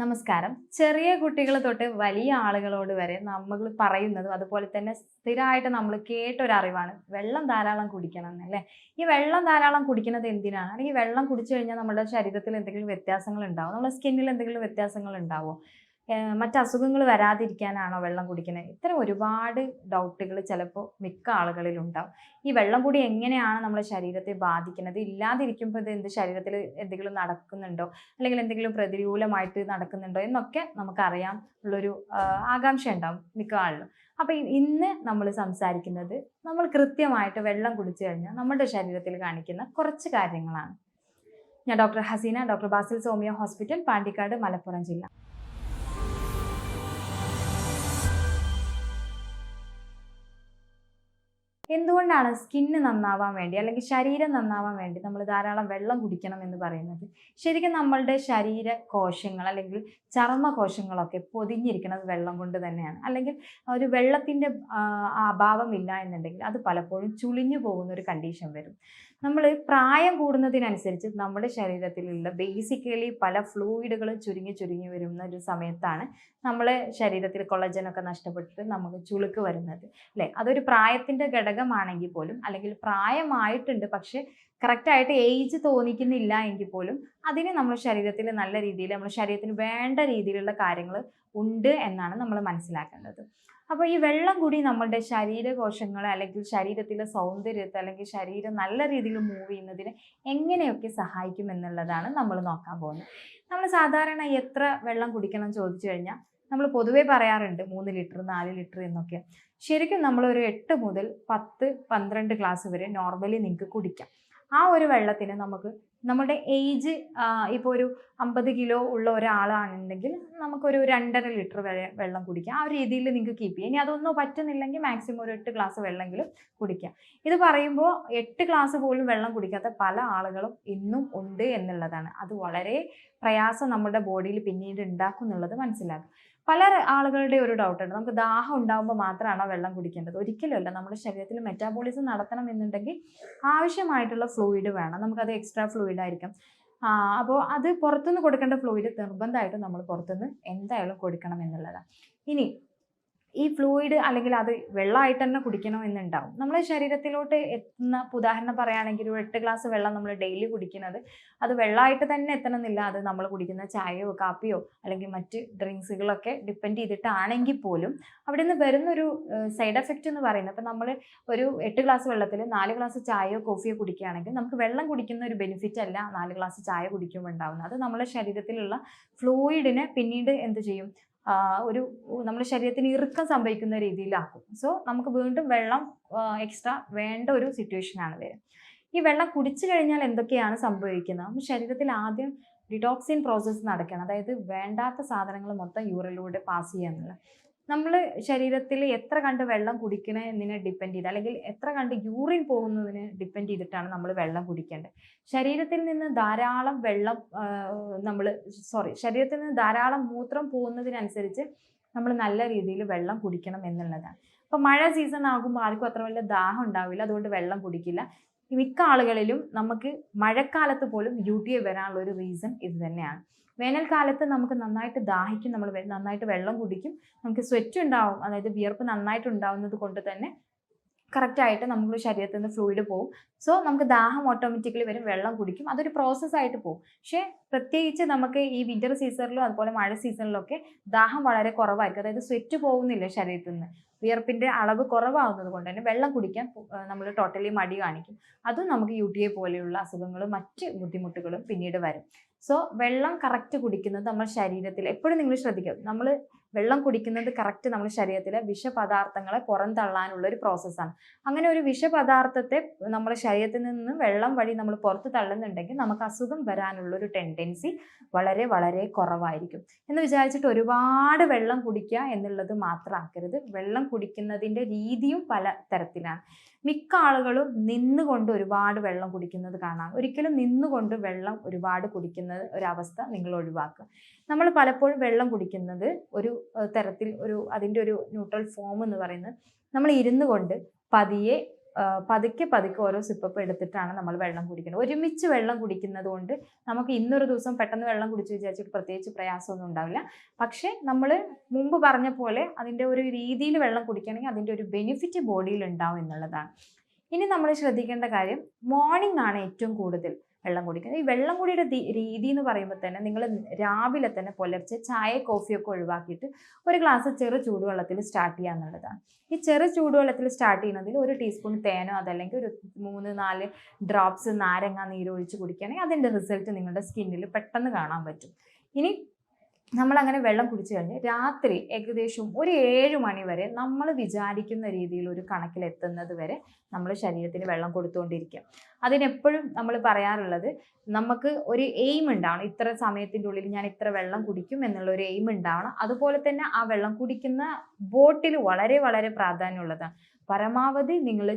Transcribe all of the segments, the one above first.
നമസ്കാരം. ചെറിയ കുട്ടികൾ തൊട്ട് വലിയ ആളുകളോട് വരെ നമ്മൾ പറയുന്നതും അതുപോലെ തന്നെ സ്ഥിരമായിട്ട് നമ്മൾ കേട്ടൊരറിവാണ്. വെള്ളം ധാരാളം കുടിക്കണം എന്നല്ലേ ഈ വെള്ളം ധാരാളം കുടിക്കുന്നത് എന്തിനാണ്? അല്ലെങ്കിൽ വെള്ളം കുടിച്ചു കഴിഞ്ഞാൽ നമ്മുടെ ശരീരത്തിൽ എന്തെങ്കിലും വ്യത്യാസങ്ങൾ ഉണ്ടാവും? നമ്മുടെ സ്കിന്നിൽ എന്തെങ്കിലും വ്യത്യാസങ്ങൾ ഉണ്ടാവുമോ മറ്റ് അസുഖങ്ങൾ വരാതിരിക്കാനാണോ വെള്ളം കുടിക്കുന്നത് ഇത്തരം ഒരുപാട് ഡൗട്ടുകൾ ചിലപ്പോൾ മിക്ക ആളുകളിൽ ഉണ്ടാവും ഈ വെള്ളം കൂടി എങ്ങനെയാണ് നമ്മളെ ശരീരത്തെ ബാധിക്കുന്നത്? ഇല്ലാതിരിക്കുമ്പോൾ ഇത് എന്ത് ശരീരത്തിൽ എന്തെങ്കിലും നടക്കുന്നുണ്ടോ? അല്ലെങ്കിൽ എന്തെങ്കിലും പ്രതികൂലമായിട്ട് നടക്കുന്നുണ്ടോ? എന്നൊക്കെ നമുക്കറിയാം. ഉള്ളൊരു ആകാംക്ഷ ഉണ്ടാവും മിക്ക ആളിലും അപ്പൊ ഇന്ന് നമ്മൾ സംസാരിക്കുന്നത് നമ്മൾ കൃത്യമായിട്ട് വെള്ളം കുടിച്ചു കഴിഞ്ഞാൽ നമ്മുടെ ശരീരത്തിൽ കാണിക്കുന്ന കുറച്ച് കാര്യങ്ങളാണ്. ഞാൻ doctor Haseena doctor Basil Somiya hospital Pandikkad Malappuram ജില്ല. എന്തുകൊണ്ടാണ് സ്കിന്ന് നന്നാവാൻ വേണ്ടി അല്ലെങ്കിൽ ശരീരം നന്നാവാൻ വേണ്ടി നമ്മൾ ധാരാളം വെള്ളം കുടിക്കണം എന്ന് പറയുന്നത്? ശരിക്കും നമ്മളുടെ ശരീര കോശങ്ങൾ അല്ലെങ്കിൽ ചർമ്മ കോശങ്ങളൊക്കെ പൊതിഞ്ഞിരിക്കുന്നത് വെള്ളം കൊണ്ട് തന്നെയാണ്. അല്ലെങ്കിൽ ഒരു വെള്ളത്തിന്റെ അഭാവമില്ല എന്നുണ്ടെങ്കിൽ അത് പലപ്പോഴും ചുളിഞ്ഞു പോകുന്ന ഒരു കണ്ടീഷൻ വരും. നമ്മൾ പ്രായം കൂടുന്നതിനനുസരിച്ച് നമ്മുടെ ശരീരത്തിലുള്ള ബേസിക്കലി പല ഫ്ലൂയിഡുകളും ചുരുങ്ങി ചുരുങ്ങി വരുന്ന ഒരു സമയത്താണ് നമ്മളെ ശരീരത്തിൽ കൊളജനൊക്കെ നഷ്ടപ്പെട്ടിട്ട് നമുക്ക് ചുളുക്ക് വരുന്നത്. അല്ലേ? അതൊരു പ്രായത്തിന്റെ ഘടകമാണെങ്കിൽ പോലും അല്ലെങ്കിൽ പ്രായമായിട്ടുണ്ട് പക്ഷെ കറക്റ്റായിട്ട് ഏജ് തോന്നിക്കുന്നില്ല എങ്കിൽ പോലും അതിന് നമ്മൾ ശരീരത്തിൽ നല്ല രീതിയിൽ നമ്മുടെ ശരീരത്തിന് വേണ്ട രീതിയിലുള്ള കാര്യങ്ങൾ ഉണ്ട് എന്നാണ് നമ്മൾ മനസ്സിലാക്കേണ്ടത്. അപ്പോൾ ഈ വെള്ളം കൂടി നമ്മളുടെ ശരീരകോശങ്ങൾ അല്ലെങ്കിൽ ശരീരത്തിലെ സൗന്ദര്യത്തെ അല്ലെങ്കിൽ ശരീരം നല്ല രീതിയിൽ മൂവ് ചെയ്യുന്നതിന് എങ്ങനെയൊക്കെ സഹായിക്കും എന്നുള്ളതാണ് നമ്മൾ നോക്കാൻ പോകുന്നത്. നമ്മൾ സാധാരണ എത്ര വെള്ളം കുടിക്കണം ചോദിച്ചു കഴിഞ്ഞാൽ നമ്മൾ പൊതുവേ പറയാറുണ്ട് മൂന്ന് ലിറ്റർ നാല് ലിറ്റർ എന്നൊക്കെ. ശരിക്കും നമ്മളൊരു എട്ട് മുതൽ പത്ത് പന്ത്രണ്ട് ഗ്ലാസ് വരെ നോർമലി നിങ്ങൾക്ക് കുടിക്കാം. ആ ഒരു വെള്ളത്തിന് നമുക്ക് നമ്മുടെ ഏജ് ഇപ്പോൾ ഒരു അമ്പത് കിലോ ഉള്ള ഒരാളാണെന്നുണ്ടെങ്കിൽ നമുക്കൊരു രണ്ടര ലിറ്റർ വരെ വെള്ളം കുടിക്കാം. ആ ഒരു രീതിയിൽ നിങ്ങൾക്ക് കീപ്പ് ചെയ്യാം. ഇനി അതൊന്നും പറ്റുന്നില്ലെങ്കിൽ മാക്സിമം ഒരു എട്ട് ഗ്ലാസ് വെള്ളമെങ്കിലും കുടിക്കാം. ഇത് പറയുമ്പോൾ എട്ട് ഗ്ലാസ് പോലും വെള്ളം കുടിക്കാത്ത പല ആളുകളും ഇന്നും ഉണ്ട് എന്നുള്ളതാണ്. അത് വളരെ പ്രയാസം നമ്മുടെ ബോഡിയിൽ പിന്നീട് ഉണ്ടാക്കും എന്നുള്ളത് മനസ്സിലാക്കും. പല ആളുകളുടെ ഒരു ഡൗട്ടുണ്ട് നമുക്ക് ദാഹം ഉണ്ടാകുമ്പോൾ മാത്രമാണോ വെള്ളം കുടിക്കേണ്ടത്? ഒരിക്കലുമല്ല നമ്മുടെ ശരീരത്തിൽ മെറ്റാബോളിസം നടത്തണം എന്നുണ്ടെങ്കിൽ ആവശ്യമായിട്ടുള്ള ഫ്ലൂയിഡ് വേണം. നമുക്കത് എക്സ്ട്രാ ഫ്ലൂയിഡ് ആയിരിക്കും അപ്പോൾ അത് പുറത്തുനിന്ന് കൊടുക്കേണ്ട ഫ്ലൂയിഡ് നിർബന്ധമായിട്ടും നമ്മൾ പുറത്തുനിന്ന് എന്തായാലും കൊടുക്കണം എന്നുള്ളതാണ്. ഇനി ഈ ഫ്ലൂയിഡ് അല്ലെങ്കിൽ അത് വെള്ളമായിട്ട് തന്നെ കുടിക്കണം എന്നുണ്ടാവും. നമ്മുടെ ശരീരത്തിലോട്ട് എത്തുന്ന ഉദാഹരണം പറയുകയാണെങ്കിൽ ഒരു എട്ട് ഗ്ലാസ് വെള്ളം നമ്മൾ ഡെയിലി കുടിക്കുന്നത് അത് വെള്ളമായിട്ട് തന്നെ എത്തണമെന്നില്ല. അത് നമ്മൾ കുടിക്കുന്ന ചായയോ കാപ്പിയോ അല്ലെങ്കിൽ മറ്റ് ഡ്രിങ്ക്സുകളൊക്കെ ഡിപ്പെൻഡ് ചെയ്തിട്ടാണെങ്കിൽ പോലും അവിടെ നിന്ന് വരുന്നൊരു സൈഡ് എഫക്റ്റ് എന്ന് പറയുന്നത് ഇപ്പം നമ്മൾ ഒരു എട്ട് ഗ്ലാസ് വെള്ളത്തിൽ നാല് ഗ്ലാസ് ചായയോ കോഫിയോ കുടിക്കുകയാണെങ്കിൽ നമുക്ക് വെള്ളം കുടിക്കുന്ന ഒരു ബെനിഫിറ്റ് അല്ല നാല് ഗ്ലാസ് ചായ കുടിക്കുമ്പോൾ ഉണ്ടാവുന്നത് അത് നമ്മുടെ ശരീരത്തിലുള്ള ഫ്ലൂയിഡിനെ പിന്നീട് എന്ത് ചെയ്യും? ഒരു നമ്മുടെ ശരീരത്തിന് ഇറുക്കം സംഭവിക്കുന്ന രീതിയിലാക്കും. സോ നമുക്ക് വീണ്ടും വെള്ളം എക്സ്ട്രാ വേണ്ട ഒരു സിറ്റുവേഷനാണ് വരും ഈ വെള്ളം കുടിച്ചു കഴിഞ്ഞാൽ എന്തൊക്കെയാണ് സംഭവിക്കുന്നത്? നമ്മുടെ ശരീരത്തിൽ ആദ്യം ഡിറ്റോക്സിൻ പ്രോസസ്സ് നടക്കണം. അതായത് വേണ്ടാത്ത സാധനങ്ങൾ മൊത്തം യൂറിലൂടെ പാസ് ചെയ്യുക എന്നുള്ളത്. നമ്മൾ ശരീരത്തിൽ എത്ര കണ്ട് വെള്ളം കുടിക്കണേ എന്നതിനെ ഡിപ്പെൻഡ് ചെയ്ത് അല്ലെങ്കിൽ എത്ര കണ്ട് യൂറിൻ പോകുന്നതിന് ഡിപ്പെൻഡ് ചെയ്തിട്ടാണ് നമ്മൾ വെള്ളം കുടിക്കേണ്ടത്. ശരീരത്തിൽ നിന്ന് ധാരാളം വെള്ളം നമ്മൾ സോറി ശരീരത്തിൽ നിന്ന് ധാരാളം മൂത്രം പോകുന്നതിനനുസരിച്ച് നമ്മൾ നല്ല രീതിയിൽ വെള്ളം കുടിക്കണം എന്നുള്ളതാണ്. അപ്പോൾ മഴ സീസൺ ആകുമ്പോൾ ആർക്കും അത്ര വലിയ ദാഹം ഉണ്ടാവില്ല അതുകൊണ്ട് വെള്ളം കുടിക്കില്ല. മിക്ക ആളുകളിലും നമുക്ക് മഴക്കാലത്ത് പോലും യു ടി വരാനുള്ള ഒരു റീസൺ ഇത് തന്നെയാണ്. വേനൽക്കാലത്ത് നമുക്ക് നന്നായിട്ട് ദാഹിക്കും നമ്മൾ നന്നായിട്ട് വെള്ളം കുടിക്കും. നമുക്ക് സ്വെറ്റ് ഉണ്ടാവും അതായത് വിയർപ്പ് നന്നായിട്ട് ഉണ്ടാവുന്നത് കൊണ്ട് തന്നെ കറക്റ്റായിട്ട് നമുക്ക് ശരീരത്തിൽ നിന്ന് ഫ്ലൂയിഡ് പോകും സോ നമുക്ക് ദാഹം ഓട്ടോമാറ്റിക്കലി വരും വെള്ളം കുടിക്കും. അതൊരു പ്രോസസ്സായിട്ട് പോകും പക്ഷേ പ്രത്യേകിച്ച് നമുക്ക് ഈ വിന്റർ സീസണിലും അതുപോലെ മഴ സീസണിലൊക്കെ ദാഹം വളരെ കുറവായിരിക്കും. അതായത് സ്വെറ്റ് പോകുന്നില്ല ശരീരത്തിൽ നിന്ന് വിയർപ്പിന്റെ അളവ് കുറവാകുന്നത് കൊണ്ട് തന്നെ വെള്ളം കുടിക്കാൻ നമ്മൾ ടോട്ടലി മടി കാണിക്കും. അതും നമുക്ക് യു ടി എ പോലെയുള്ള അസുഖങ്ങളും മറ്റ് ബുദ്ധിമുട്ടുകളും പിന്നീട് വരും. സോ വെള്ളം കറക്റ്റ് കുടിക്കുന്നത് നമ്മുടെ ശരീരത്തിൽ എപ്പോഴും നിങ്ങൾ ശ്രദ്ധിക്കും നമ്മൾ വെള്ളം കുടിക്കുന്നത് കറക്റ്റ് നമ്മുടെ ശരീരത്തിലെ വിഷപദാർത്ഥങ്ങളെ പുറന്തള്ളാനുള്ള ഒരു പ്രോസസ്സാണ് അങ്ങനെ ഒരു വിഷപദാർത്ഥത്തെ നമ്മുടെ ശരീരത്തിൽ നിന്ന് വെള്ളം വഴി നമ്മൾ പുറത്ത് തള്ളുന്നുണ്ടെങ്കിൽ നമുക്ക് അസുഖം വരാനുള്ള ഒരു ടെൻഡൻസി വളരെ വളരെ കുറവായിരിക്കും. എന്ന് വിചാരിച്ചിട്ട് ഒരുപാട് വെള്ളം കുടിക്കുക എന്നുള്ളത് മാത്രമാക്കരുത് വെള്ളം കുടിക്കുന്നതിന്റെ രീതിയും പല തരത്തിലാണ്. മിക്ക ആളുകളും നിന്നുകൊണ്ട് ഒരുപാട് വെള്ളം കുടിക്കുന്നത് കാണാം. ഒരിക്കലും നിന്നുകൊണ്ട് വെള്ളം ഒരുപാട് കുടിക്കുന്നത് ഒരവസ്ഥ നിങ്ങൾ ഒഴിവാക്കുക. നമ്മൾ പലപ്പോഴും വെള്ളം കുടിക്കുന്നത് ഒരു തരത്തിൽ ഒരു അതിന്റെ ഒരു ന്യൂട്രൽ ഫോം എന്ന് പറയുന്നത് നമ്മൾ ഇരുന്ന് കൊണ്ട് പതിയെ പതുക്കെ പതുക്കെ ഓരോ സിപ്പപ്പ് എടുത്തിട്ടാണ് നമ്മൾ വെള്ളം കുടിക്കുന്നത്. ഒരുമിച്ച് വെള്ളം കുടിക്കുന്നത് കൊണ്ട് നമുക്ക് ഇന്നൊരു ദിവസം പെട്ടെന്ന് വെള്ളം കുടിച്ച് വിചാരിച്ചിട്ട് പ്രത്യേകിച്ച് പ്രയാസമൊന്നും ഉണ്ടാവില്ല. പക്ഷേ നമ്മൾ മുമ്പ് പറഞ്ഞ പോലെ അതിന്റെ ഒരു രീതിയിൽ വെള്ളം കുടിക്കണമെങ്കിൽ അതിന്റെ ഒരു ബെനിഫിറ്റ് ബോഡിയിൽ ഉണ്ടാവും എന്നുള്ളതാണ്. ഇനി നമ്മൾ ശ്രദ്ധിക്കേണ്ട കാര്യം മോർണിംഗ് ആണ് ഏറ്റവും കൂടുതൽ. വെള്ളം കുടിക്കുന്നത്. ഈ വെള്ളം കുടിയുടെ രീതി എന്ന് പറയുമ്പോൾ തന്നെ നിങ്ങൾ രാവിലെ തന്നെ പുലർച്ചെ ചായ കോഫിയൊക്കെ ഒഴിവാക്കിയിട്ട് ഒരു ഗ്ലാസ് ചെറു ചൂടുവെള്ളത്തിൽ സ്റ്റാർട്ട് ചെയ്യുക എന്നുള്ളതാണ്. ഈ ചെറു ചൂടുവെള്ളത്തിൽ സ്റ്റാർട്ട് ചെയ്യുന്നതിൽ ഒരു ടീസ്പൂൺ തേനോ അതല്ലെങ്കിൽ ഒരു മൂന്ന് നാല് ഡ്രോപ്സ് നാരങ്ങ നീര് ഒഴിച്ച് കുടിക്കുകയാണെങ്കിൽ അതിന്റെ റിസൾട്ട് നിങ്ങളുടെ സ്കിന്നിൽ പെട്ടെന്ന് കാണാൻ പറ്റും. ഇനി നമ്മൾ അങ്ങനെ വെള്ളം കുടിച്ചു കഴിഞ്ഞ് രാത്രി ഏകദേശം ഒരു ഏഴ് മണി വരെ നമ്മൾ വിചാരിക്കുന്ന രീതിയിൽ ഒരു കണക്കിലെത്തുന്നത് വരെ നമ്മൾ ശരീരത്തിന് വെള്ളം കൊടുത്തുകൊണ്ടിരിക്കുക. അതിനെപ്പോഴും നമ്മൾ പറയാറുള്ളത് നമുക്ക് ഒരു എയിം ഉണ്ടാവണം. ഇത്ര സമയത്തിന്റെ ഉള്ളിൽ ഞാൻ ഇത്ര വെള്ളം കുടിക്കും എന്നുള്ള ഒരു എയിം ഉണ്ടാവണം. അതുപോലെ തന്നെ ആ വെള്ളം കുടിക്കുന്ന ബോട്ടിൽ വളരെ വളരെ പ്രാധാന്യമുള്ളതാണ്. പരമാവധി നിങ്ങൾ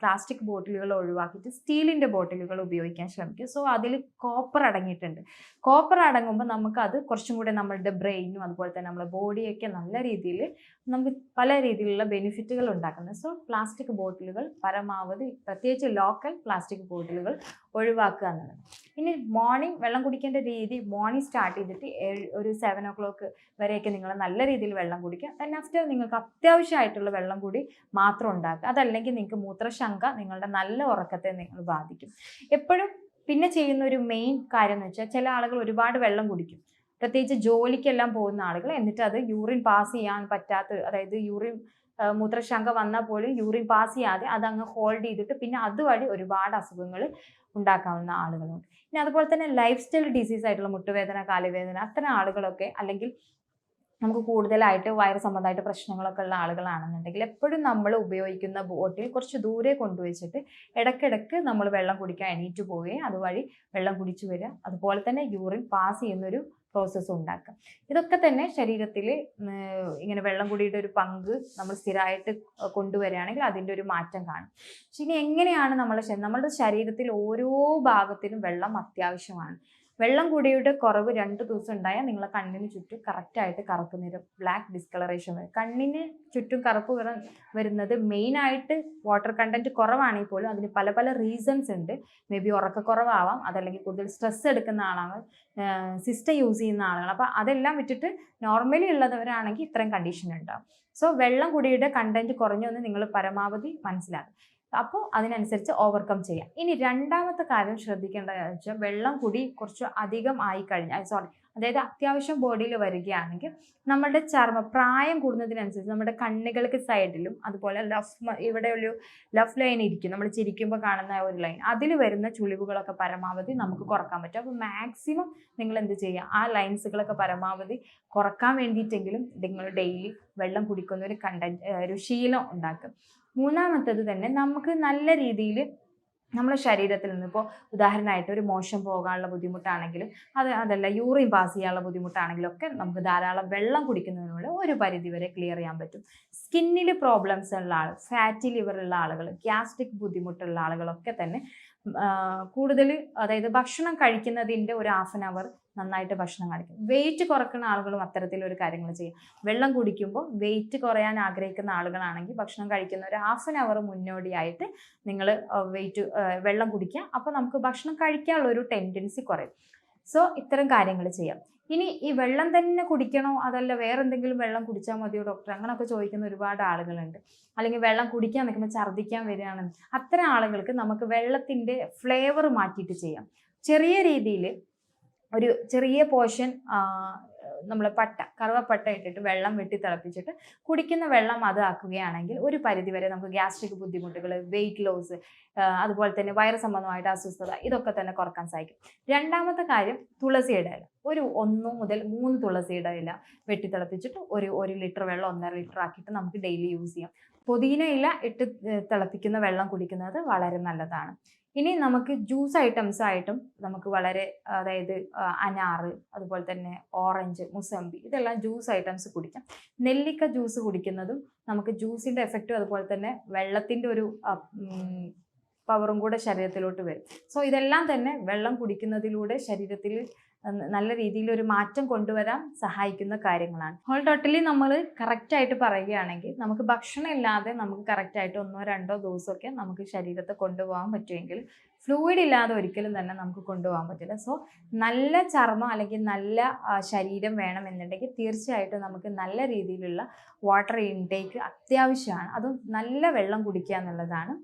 പ്ലാസ്റ്റിക് ബോട്ടിലുകൾ ഒഴിവാക്കിയിട്ട് സ്റ്റീലിന്റെ ബോട്ടിലുകൾ ഉപയോഗിക്കാൻ ശ്രമിക്കുക. സോ അതിൽ കോപ്പർ അടങ്ങിയിട്ടുണ്ട്. കോപ്പർ അടങ്ങുമ്പോൾ നമുക്കത് കുറച്ചും കൂടെ നമ്മളുടെ ബ്രെയിനും അതുപോലെ തന്നെ നമ്മുടെ ബോഡിയൊക്കെ നല്ല രീതിയിൽ നമുക്ക് പല രീതിയിലുള്ള ബെനിഫിറ്റുകൾ ഉണ്ടാക്കുന്നത് സോ പ്ലാസ്റ്റിക് ബോട്ടിലുകൾ പരമാവധി പ്രത്യേകിച്ച് ലോക്കൽ പ്ലാസ്റ്റിക് ബോട്ടിലുകൾ ഒഴിവാക്കുക എന്നുള്ളത്. ഇനി മോർണിംഗ് വെള്ളം കുടിക്കേണ്ട രീതി മോർണിംഗ് സ്റ്റാർട്ട് ചെയ്തിട്ട് ഒരു സെവൻ ഓ ക്ലോക്ക് വരെയൊക്കെ നിങ്ങൾ നല്ല രീതിയിൽ വെള്ളം കുടിക്കുക. ദെൻ ആഫ്റ്റർ നിങ്ങൾക്ക് അത്യാവശ്യമായിട്ടുള്ള വെള്ളം കൂടി മാത്രം ഉണ്ടാക്കുക. അതല്ലെങ്കിൽ നിങ്ങൾക്ക് മൂത്രശങ്ക നിങ്ങളുടെ നല്ല ഉറക്കത്തെ നിങ്ങൾ ബാധിക്കും. എപ്പോഴും പിന്നെ ചെയ്യുന്ന ഒരു മെയിൻ കാര്യം എന്ന് വെച്ചാൽ ചില ആളുകൾ ഒരുപാട് വെള്ളം കുടിക്കും. പ്രത്യേകിച്ച് ജോലിക്കെല്ലാം പോകുന്ന ആളുകൾ എന്നിട്ട് അത് യൂറിൻ പാസ് ചെയ്യാൻ പറ്റാത്ത അതായത് യൂറിൻ മൂത്രശങ്ക വന്നാൽ പോലും യൂറിൻ പാസ് ചെയ്യാതെ അത് അങ്ങ് ഹോൾഡ് ചെയ്തിട്ട് പിന്നെ അതുവഴി ഒരുപാട് അസുഖങ്ങൾ ഉണ്ടാക്കാവുന്ന ആളുകളുണ്ട്. ഇനി അതുപോലെ തന്നെ ലൈഫ് സ്റ്റൈൽ ഡിസീസ് ആയിട്ടുള്ള മുട്ടുവേദന കാലുവേദന അത്തരം ആളുകളൊക്കെ അല്ലെങ്കിൽ നമുക്ക് കൂടുതലായിട്ട് വയറ് സംബന്ധമായിട്ട് പ്രശ്നങ്ങളൊക്കെ ഉള്ള ആളുകളാണെന്നുണ്ടെങ്കിൽ എപ്പോഴും നമ്മൾ ഉപയോഗിക്കുന്ന ബോട്ടിൽ കുറച്ച് ദൂരെ കൊണ്ടുവച്ചിട്ട് ഇടയ്ക്കിടയ്ക്ക് നമ്മൾ വെള്ളം കുടിക്കാൻ എണീറ്റ് പോവുകയും അതുവഴി വെള്ളം കുടിച്ചു വരിക. അതുപോലെ തന്നെ യൂറിൻ പാസ് ചെയ്യുന്നൊരു പ്രോസസ്സ് ഉണ്ടാക്കാം. ഇതൊക്കെ തന്നെ ശരീരത്തിൽ ഇങ്ങനെ വെള്ളം കൂടിയുടെ ഒരു പങ്ക് നമ്മൾ സ്ഥിരമായിട്ട് കൊണ്ടുവരികയാണെങ്കിൽ അതിന്റെ ഒരു മാറ്റം കാണും. പക്ഷെ ഇനി എങ്ങനെയാണ് നമ്മളുടെ നമ്മുടെ ശരീരത്തിൽ ഓരോ ഭാഗത്തിനും വെള്ളം അത്യാവശ്യമാണ്. വെള്ളം കൂടിയുടെ കുറവ് രണ്ട് ദിവസം ഉണ്ടായാൽ നിങ്ങളെ കണ്ണിന് ചുറ്റും കറക്റ്റായിട്ട് കറുപ്പ് നിറം ബ്ലാക്ക് ഡിസ്കളറേഷൻ വരും. കണ്ണിന് ചുറ്റും കറുപ്പ് വരുന്നത് മെയിനായിട്ട് വാട്ടർ കണ്ടന്റ് കുറവാണെങ്കിൽ പോലും അതിന് പല പല റീസൺസ് ഉണ്ട്. മേ ബി ഉറക്കക്കുറവാവാം അതല്ലെങ്കിൽ കൂടുതൽ സ്ട്രെസ് എടുക്കുന്ന ആളാവാം സിസ്റ്റം യൂസ് ചെയ്യുന്ന ആളുകൾ. അപ്പോൾ അതെല്ലാം വിട്ടിട്ട് നോർമലി ഉള്ളവരാണെങ്കിൽ ഇത്രയും കണ്ടീഷൻ ഉണ്ടാവും. സോ വെള്ളം കുടിയുടെ കണ്ടന്റ് കുറഞ്ഞു എന്ന് നിങ്ങൾ പരമാവധി മനസ്സിലാക്കും അപ്പോൾ അതിനനുസരിച്ച് ഓവർകം ചെയ്യാം. ഇനി രണ്ടാമത്തെ കാര്യം ശ്രദ്ധിക്കേണ്ടത് വെച്ചാൽ വെള്ളം കൂടി കുറച്ച് അധികം ആയി കഴിഞ്ഞാൽ സോറി അതായത് അത്യാവശ്യം ബോഡിയിൽ വരികയാണെങ്കിൽ നമ്മുടെ ചർമ്മ പ്രായം കൂടുന്നതിനനുസരിച്ച് നമ്മുടെ കണ്ണുകൾക്ക് സൈഡിലും അതുപോലെ ലഫ് ഇവിടെ ഒരു ലഫ് ലൈൻ ഇരിക്കും. നമ്മൾ ചിരിക്കുമ്പോൾ കാണുന്ന ഒരു ലൈൻ അതിൽ വരുന്ന ചുളിവുകളൊക്കെ പരമാവധി നമുക്ക് കുറയ്ക്കാൻ പറ്റും. അപ്പോൾ മാക്സിമം നിങ്ങൾ എന്ത് ചെയ്യുക? ആ ലൈൻസുകളൊക്കെ പരമാവധി കുറയ്ക്കാൻ വേണ്ടിയിട്ടെങ്കിലും നിങ്ങൾ ഡെയിലി വെള്ളം കുടിക്കുന്ന ഒരു കണ്ടന്റ് ഒരു ശീലം ഉണ്ടാക്കും മൂന്നാമത്തത് തന്നെ നമുക്ക് നല്ല രീതിയിൽ നമ്മുടെ ശരീരത്തിൽ നിന്ന് ഇപ്പോൾ ഉദാഹരണമായിട്ട് ഒരു മോശം പോകാനുള്ള ബുദ്ധിമുട്ടാണെങ്കിലും അത് അതല്ല യൂറിൻ പാസ് ചെയ്യാനുള്ള ബുദ്ധിമുട്ടാണെങ്കിലും ഒക്കെ നമുക്ക് ധാരാളം വെള്ളം കുടിക്കുന്നതിലൂടെ ഒരു പരിധി വരെ ക്ലിയർ ചെയ്യാൻ പറ്റും. സ്കിന്നിൽ പ്രോബ്ലംസ് ഉള്ള ആൾ ഫാറ്റി ലിവർ ഉള്ള ആളുകൾ ഗ്യാസ്ട്രിക് ബുദ്ധിമുട്ടുള്ള ആളുകളൊക്കെ തന്നെ കൂടുതൽ അതായത് ഭക്ഷണം കഴിക്കുന്നതിന്റെ ഒരു ഹാഫ് ആൻ അവർ നന്നായിട്ട് ഭക്ഷണം കഴിക്കും വെയിറ്റ് കുറക്കുന്ന ആളുകളും അത്തരത്തിലൊരു കാര്യങ്ങൾ ചെയ്യും. വെള്ളം കുടിക്കുമ്പോൾ വെയിറ്റ് കുറയാൻ ആഗ്രഹിക്കുന്ന ആളുകളാണെങ്കിൽ ഭക്ഷണം കഴിക്കുന്ന ഒരു ഹാഫ് ആൻ അവർ മുന്നോടിയായിട്ട് നിങ്ങൾ വെയിറ്റ് വെള്ളം കുടിക്കുക. അപ്പോൾ നമുക്ക് ഭക്ഷണം കഴിക്കാനുള്ള ഒരു ടെൻഡൻസി കുറയും. സോ ഇത്തരം കാര്യങ്ങൾ ചെയ്യാം. ഇനി ഈ വെള്ളം തന്നെ കുടിക്കണോ? അതല്ല വേറെ എന്തെങ്കിലും വെള്ളം കുടിച്ചാൽ മതിയോ ഡോക്ടർ അങ്ങനെയൊക്കെ ചോദിക്കുന്ന ഒരുപാട് ആളുകളുണ്ട്. അല്ലെങ്കിൽ വെള്ളം കുടിക്കാൻ നിൽക്കുമ്പോൾ ഛർദ്ദിക്കാൻ വരികയാണ് അത്തരം ആളുകൾക്ക് നമുക്ക് വെള്ളത്തിന്റെ ഫ്ലേവർ മാറ്റിയിട്ട് ചെയ്യാം. ചെറിയ രീതിയിൽ ഒരു ചെറിയ പോർഷൻ നമ്മൾ പട്ട കറുവപ്പട്ട ഇട്ടിട്ട് വെള്ളം വെട്ടി തിളപ്പിച്ചിട്ട് കുടിക്കുന്ന വെള്ളം അത് ആക്കുകയാണെങ്കിൽ ഒരു പരിധിവരെ നമുക്ക് ഗ്യാസ്ട്രിക് ബുദ്ധിമുട്ടുകൾ വെയിറ്റ് ലോസ് അതുപോലെ തന്നെ വയറ് സംബന്ധമായിട്ട് അസ്വസ്ഥത ഇതൊക്കെ തന്നെ കുറയ്ക്കാൻ സാധിക്കും. രണ്ടാമത്തെ കാര്യം തുളസിയുടെ ഇല ഒരു ഒന്ന് മുതൽ മൂന്ന് തുളസിയുടെ ഇല വെട്ടി തിളപ്പിച്ചിട്ട് ഒരു ഒരു ലിറ്റർ വെള്ളം ഒന്നര ലിറ്റർ ആക്കിയിട്ട് നമുക്ക് ഡെയിലി യൂസ് ചെയ്യാം. പുതിന ഇല ഇട്ട് തിളപ്പിക്കുന്ന വെള്ളം കുടിക്കുന്നത് വളരെ നല്ലതാണ്. ഇനി നമുക്ക് ജ്യൂസ് ഐറ്റംസ് ആയിട്ടും നമുക്ക് വളരെ അതായത് അനാറ് അതുപോലെ തന്നെ ഓറഞ്ച് മുസമ്പി ഇതെല്ലാം ജ്യൂസ് ഐറ്റംസ് കുടിക്കാം. നെല്ലിക്ക ജ്യൂസ് കുടിക്കുന്നതും നമുക്ക് ജ്യൂസിന്റെ എഫക്റ്റും അതുപോലെ തന്നെ വെള്ളത്തിന്റെ ഒരു പവറും കൂടെ ശരീരത്തിലോട്ട് വരും. സോ ഇതെല്ലാം തന്നെ വെള്ളം കുടിക്കുന്നതിലൂടെ ശരീരത്തിൽ നല്ല രീതിയിൽ ഒരു മാറ്റം കൊണ്ടുവരാൻ സഹായിക്കുന്ന കാര്യങ്ങളാണ്. ഹോൾ ടോട്ടലി നമ്മൾ കറക്റ്റായിട്ട് പറയുകയാണെങ്കിൽ നമുക്ക് ഭക്ഷണം ഇല്ലാതെ നമുക്ക് കറക്റ്റായിട്ട് ഒന്നോ രണ്ടോ ദിവസമൊക്കെ നമുക്ക് ശരീരത്തെ കൊണ്ടുപോകാൻ പറ്റുമെങ്കിൽ ഫ്ലൂയിഡ് ഇല്ലാതെ ഒരിക്കലും തന്നെ നമുക്ക് കൊണ്ടുപോകാൻ പറ്റില്ല. സോ നല്ല ചർമ്മം അല്ലെങ്കിൽ നല്ല ശരീരം വേണമെന്നുണ്ടെങ്കിൽ തീർച്ചയായിട്ടും നമുക്ക് നല്ല രീതിയിലുള്ള വാട്ടർ ഇൻടേക്ക് അത്യാവശ്യമാണ്. അതും നല്ല വെള്ളം കുടിക്കുക എന്നുള്ളതാണ്.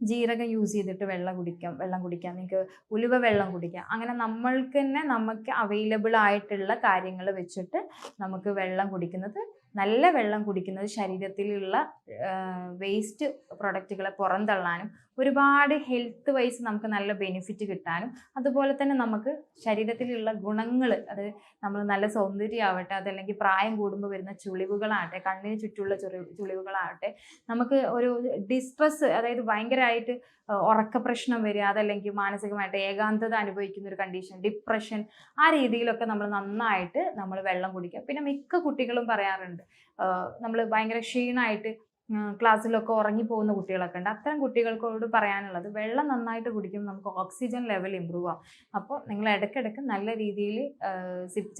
ജീരകം യൂസ് ചെയ്തിട്ട് വെള്ളം കുടിക്കാം വെള്ളം കുടിക്കാം. നിങ്ങൾക്ക് ഉലുവ വെള്ളം കുടിക്കാം. അങ്ങനെ നമ്മൾക്ക് തന്നെ നമുക്ക് അവൈലബിൾ ആയിട്ടുള്ള കാര്യങ്ങൾ വെച്ചിട്ട് നമുക്ക് വെള്ളം കുടിക്കുന്നത് നല്ല വെള്ളം കുടിക്കുന്നത് ശരീരത്തിലുള്ള വേസ്റ്റ് പ്രൊഡക്റ്റുകളെ പുറന്തള്ളാനും ഒരുപാട് ഹെൽത്ത് വൈസ് നമുക്ക് നല്ല ബെനിഫിറ്റ് കിട്ടാനും അതുപോലെ തന്നെ നമുക്ക് ശരീരത്തിലുള്ള ഗുണങ്ങൾ അത് നമ്മൾ നല്ല സൗന്ദര്യമാവട്ടെ അതല്ലെങ്കിൽ പ്രായം കൂടുമ്പോൾ വരുന്ന ചുളിവുകളാവട്ടെ കണ്ണിന് ചുറ്റുമുള്ള ചുളി ചുളിവുകളാവട്ടെ നമുക്ക് ഒരു ഡിസ്ട്രെസ് അതായത് ഭയങ്കരമായിട്ട് ഉറക്ക പ്രശ്നം വരിക അതല്ലെങ്കിൽ മാനസികമായിട്ട് ഏകാന്തത അനുഭവിക്കുന്ന ഒരു കണ്ടീഷൻ ഡിപ്രഷൻ ആ രീതിയിലൊക്കെ നമ്മൾ നന്നായിട്ട് നമ്മൾ വെള്ളം കുടിക്കുക. പിന്നെ മിക്ക കുട്ടികളും പറയാറുണ്ട് നമ്മൾ ഭയങ്കര ക്ഷീണമായിട്ട് ക്ലാസ്സിലൊക്കെ ഉറങ്ങി പോകുന്ന കുട്ടികളൊക്കെ ഉണ്ട്. അത്തരം കുട്ടികൾക്കോട് പറയാനുള്ളത് വെള്ളം നന്നായിട്ട് കുടിക്കുമ്പോൾ നമുക്ക് ഓക്സിജൻ ലെവൽ ഇമ്പ്രൂവ് ആവും. അപ്പോൾ നിങ്ങൾ ഇടയ്ക്കിടയ്ക്ക് നല്ല രീതിയിൽ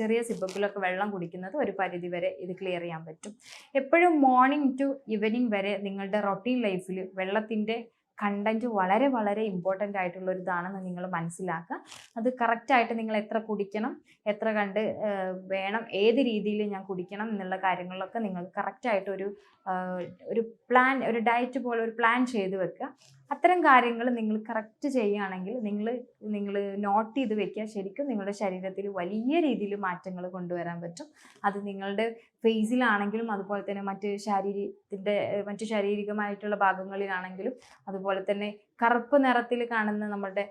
ചെറിയ സിപ്പപ്പിലൊക്കെ വെള്ളം കുടിക്കുന്നത് ഒരു പരിധി വരെ ഇത് ക്ലിയർ ചെയ്യാൻ പറ്റും. എപ്പോഴും മോർണിംഗ് ടു ഈവനിങ് വരെ നിങ്ങളുടെ റൊട്ടീൻ ലൈഫിൽ വെള്ളത്തിന്റെ കണ്ടന്റ് വളരെ വളരെ ഇമ്പോർട്ടന്റ് ആയിട്ടുള്ള ഒരു ഇതാണെന്ന് നിങ്ങൾ മനസ്സിലാക്കുക. അത് കറക്റ്റായിട്ട് നിങ്ങൾ എത്ര കുടിക്കണം എത്ര കണ്ട് വേണം ഏത് രീതിയിൽ ഞാൻ കുടിക്കണം എന്നുള്ള കാര്യങ്ങളിലൊക്കെ നിങ്ങൾ കറക്റ്റായിട്ടൊരു ഒരു പ്ലാൻ ഒരു ഡയറ്റ് പോലെ ഒരു പ്ലാൻ ചെയ്ത് വെക്കുക. അത്തരം കാര്യങ്ങൾ നിങ്ങൾ കറക്റ്റ് ചെയ്യുകയാണെങ്കിൽ നിങ്ങൾ നിങ്ങൾ നോട്ട് ചെയ്ത് വെക്കുക. ശരിക്കും നിങ്ങളുടെ ശരീരത്തിൽ വലിയ രീതിയിൽ മാറ്റങ്ങൾ കൊണ്ടുവരാൻ പറ്റും. അത് നിങ്ങളുടെ ഫേസിലാണെങ്കിലും അതുപോലെ തന്നെ മറ്റ് ശാരീരത്തിന്റെ മറ്റു ശാരീരികമായിട്ടുള്ള ഭാഗങ്ങളിലാണെങ്കിലും അതുപോലെ തന്നെ കറുപ്പ് നിറത്തിൽ കാണുന്ന നമ്മുടെ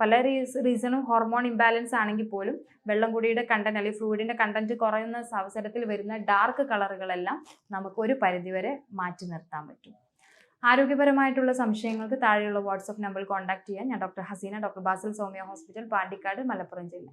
പല റീസ് റീസണും ഹോർമോൺ ഇംബാലൻസ് ആണെങ്കിൽ പോലും വെള്ളം കൂടിയുടെ കണ്ടന്റ് അല്ലെങ്കിൽ ഫ്ലൂയിഡിന്റെ കണ്ടന്റ് കുറയുന്ന അവസരത്തിൽ വരുന്ന ഡാർക്ക് കളറുകളെല്ലാം നമുക്ക് ഒരു പരിധിവരെ മാറ്റി നിർത്താൻ പറ്റും. ആരോഗ്യപരമായിട്ടുള്ള സംശയങ്ങൾക്ക് താഴെയുള്ള വാട്സപ്പ് നമ്പറിൽ കോൺടാക്ട് ചെയ്യാൻ ഞാൻ doctor Haseena doctor Basil Somiya hospital Pandikkad Malappuram ജില്ല.